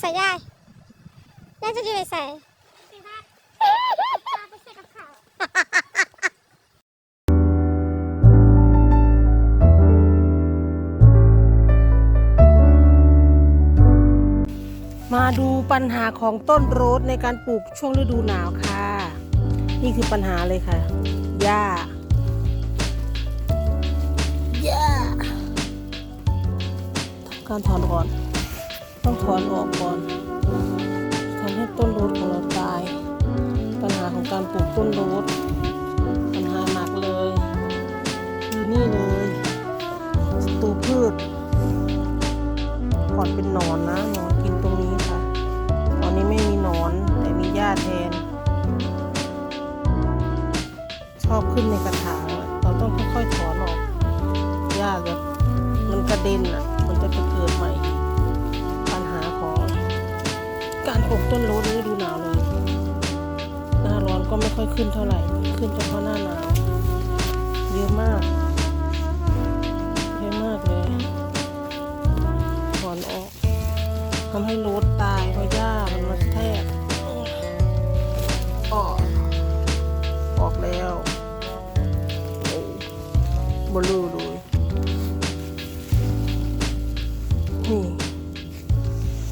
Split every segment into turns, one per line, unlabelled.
ใส่ยายยายจะอยู่ไปใส่
มาดูปัญหาของต้นโรสในการปลูกช่วงฤดูหนาวค่ะ นี่คือปัญหาเลยค่ะ หญ้า หญ้าทำการถอนก่อน ถอนออกก่อนทำให้ต้นโรสของเราตาย ปัญหาของการปลูกต้นโรสปัญหาหนักเลยคือนี่เลยศัตรูพืชก่อนเป็นหนอนนะหนอนกินตรงนี้ค่ะ ตอนนี้ไม่มีหนอนแต่มีหญ้าแทน ชอบขึ้นในกระถางเราต้องค่อยๆถอนออกหญ้าแบบมันกระเด็นอะ มันจะไปเกิด ค่อยขึ้นเท่าไหร่ ขึ้นเฉพาะหน้าหนาว เยอะมาก เยอะมากเลยถอนออกทำให้รูดตายเพราะหญ้ามันมาแทกออกออกแล้วโอ้บลูดูนี่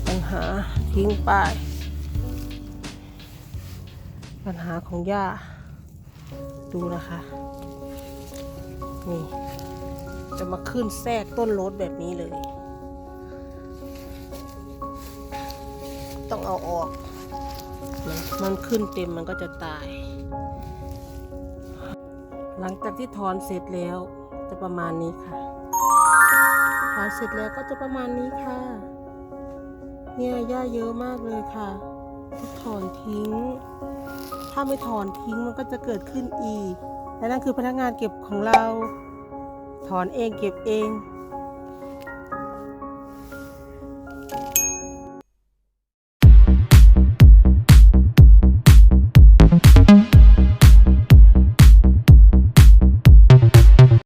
ปัญหาทิ้งไป ปัญหาของหญ้า ดูนะคะ นี่ จะมาขึ้นแทรกต้นโรสแบบนี้เลย ต้องเอาออกนะมันขึ้นเต็มมันก็จะตาย หลังจากที่ถอนเสร็จแล้วจะประมาณนี้ค่ะ ถอนเสร็จแล้วก็จะประมาณนี้ค่ะ เนี่ยหญ้าเยอะมากเลยค่ะถอน ทิ้ง ถ้าไม่ถอนทิ้งมันก็จะเกิดขึ้นอีก และนั่นคือพนักงานเก็บของเรา ถอนเองเก็บเอง